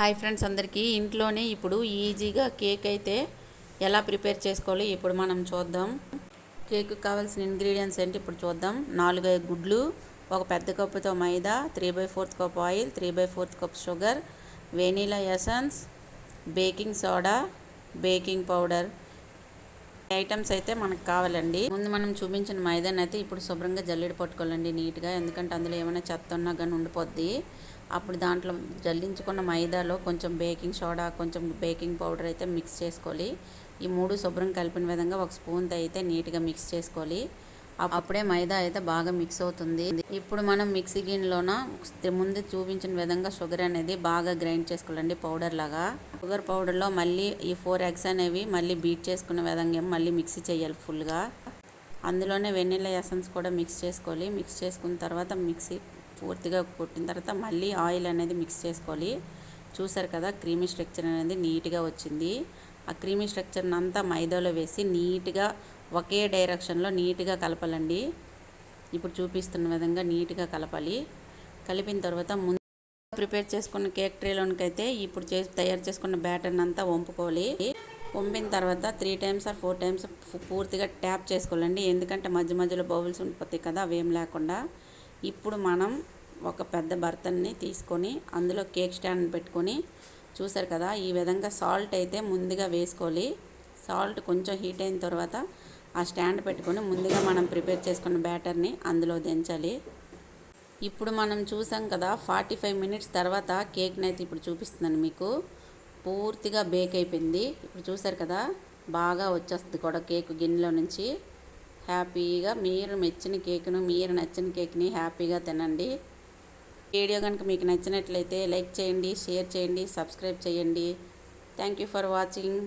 Hi friends అందరికీ. ఇంట్లోనే ఇప్పుడు ఈజీగా కేక్ అయితే ఎలా ప్రిపేర్ చేసుకోవాలి ఇప్పుడు మనం చూద్దాం. కేక్ కావాల్సిన ఇంగ్రీడియంట్స్ ఏంటి ఇప్పుడు చూద్దాం. నాలుగైదు గుడ్లు ఒక పెద్ద కప్పుతో maida three by fourth cup oil three by fourth cup sugar vanilla essence baking soda baking powder. Items అయితే మనకు కావాలండి. ముందు మనం చూపించిన మైదాని అయితే ఇప్పుడు శుభ్రంగా జల్లెడ పట్టుకోవాలండి నీట్గా. ఎందుకంటే అందులో ఏమైనా చెత్త ఉన్నా కానీ ఉండిపోద్ది. అప్పుడు దాంట్లో జల్లించుకున్న మైదాలో కొంచెం బేకింగ్ సోడా కొంచెం బేకింగ్ పౌడర్ అయితే మిక్స్ చేసుకోవాలి. ఈ మూడు శుభ్రం కలిపిన విధంగా ఒక స్పూన్తో అయితే నీట్గా మిక్స్ చేసుకోవాలి. అప్పుడే మైదా అయితే బాగా మిక్స్ అవుతుంది. ఇప్పుడు మనం మిక్సీ గిన్నెలోన ముందు చూపించిన విధంగా షుగర్ అనేది బాగా గ్రైండ్ చేసుకోవాలండి పౌడర్ లాగా. షుగర్ పౌడర్లో మళ్ళీ ఈ ఫోర్ ఎగ్స్ అనేవి మళ్ళీ బీట్ చేసుకునే విధంగా మళ్ళీ మిక్సీ చేయాలి ఫుల్గా. అందులోనే వెన్నెల ఎసన్స్ కూడా మిక్స్ చేసుకోవాలి. మిక్స్ చేసుకున్న తర్వాత మిక్సీ పూర్తిగా కొట్టిన తర్వాత మళ్ళీ ఆయిల్ అనేది మిక్స్ చేసుకోవాలి. చూసారు కదా క్రీమీ స్ట్రక్చర్ అనేది నీట్గా వచ్చింది. ఆ క్రీమీ స్ట్రక్చర్ని అంతా మైదాలో వేసి నీట్గా ఒకే డైరెక్షన్లో నీట్గా కలపాలండి. ఇప్పుడు చూపిస్తున్న విధంగా నీట్గా కలపాలి. కలిపిన తర్వాత ముందు ప్రిపేర్ చేసుకున్న కేక్ ట్రేలోనికి అయితే ఇప్పుడు చేసి తయారు చేసుకున్న బ్యాటర్ని అంతా వంపుకోవాలి. వంపిన తర్వాత three times or four times పూర్తిగా ట్యాప్ చేసుకోవాలండి. ఎందుకంటే మధ్య మధ్యలో బౌల్స్ ఉండిపోతాయి కదా అవేం లేకుండా. ఇప్పుడు మనం ఒక పెద్ద బర్తన్ని తీసుకొని అందులో కేక్ స్టాండ్ పెట్టుకొని చూసారు కదా ఈ విధంగా సాల్ట్ అయితే ముందుగా వేసుకోవాలి. సాల్ట్ కొంచెం హీట్ అయిన తర్వాత ఆ స్టాండ్ పెట్టుకొని ముందుగా మనం ప్రిపేర్ చేసుకున్న బ్యాటర్ని అందులో దించాలి. ఇప్పుడు మనం చూసాం కదా ఫార్టీ ఫైవ్ మినిట్స్ తర్వాత కేక్ని అయితే ఇప్పుడు చూపిస్తున్నాను మీకు. పూర్తిగా బేక్ అయిపోయింది. ఇప్పుడు చూసారు కదా బాగా వచ్చేస్తుంది కూడా కేక్ గిన్నెలో నుంచి. హ్యాపీగా మీరు మెచ్చిన కేక్ను మీరు నచ్చిన కేక్ని హ్యాపీగా తినండి. వీడియో కనుక మీకు నచ్చినట్లయితే లైక్ చేయండి షేర్ చేయండి సబ్స్క్రైబ్ చేయండి. Thank you for watching.